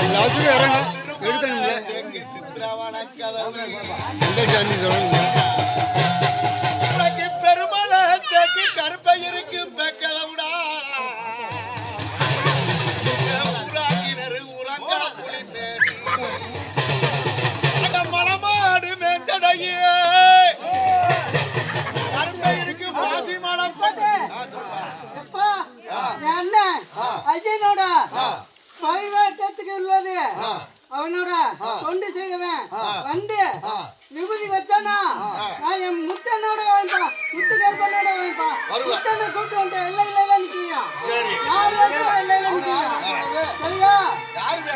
எல்லாத்துக்கும் இறங்க. எடுத்தாங்க இந்த ஜாமி சொல்லுங்க அஜயனோட பரிவேற்றத்துக்கு உள்ளது. அவனோட தொண்டு செய்வேன். வந்து விபூதி வச்சானா? நான் என் முத்தனோட வாங்கிப்பான் முத்து கேள்வனோட வாங்கிப்பான் முத்தனை கூட்டு வந்துட்டேன். இல்லை இல்லை தான் நிற்கிறியா இல்லை இல்லை சரியா? யாருமே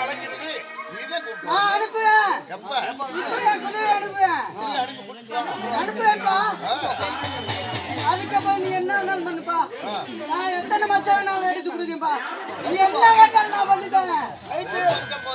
நான் அனுப்புவேன். அனுப்புவேன். அனுப்புவேன்ப்பா. வேணாலும் பண்ணுப்பா. நான் எத்தனை மச்சம் வேணாலும் எடுத்து கொடுக்கேன்ப்பா நீ என்ன கேட்டாலும் நான் பண்ணி தரேன்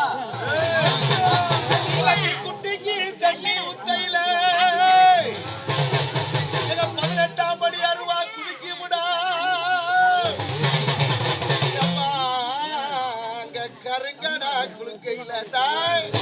கருங்கடா குலுக்கையில தாய்.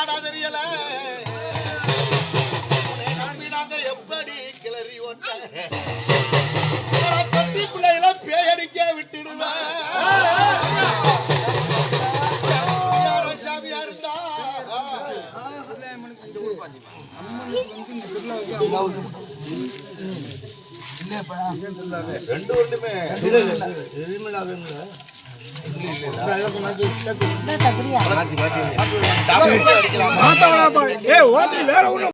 கண்ணாடா தெரியல. நாங்க எப்படி கிளறி ஓட்ட? தொட்டிக்குள்ள எல்லாம் பேயடிக்க விட்டுடுவேன் சாமியா இருந்தா? ரெண்டு ஓட்டி வேற ஒண்ணு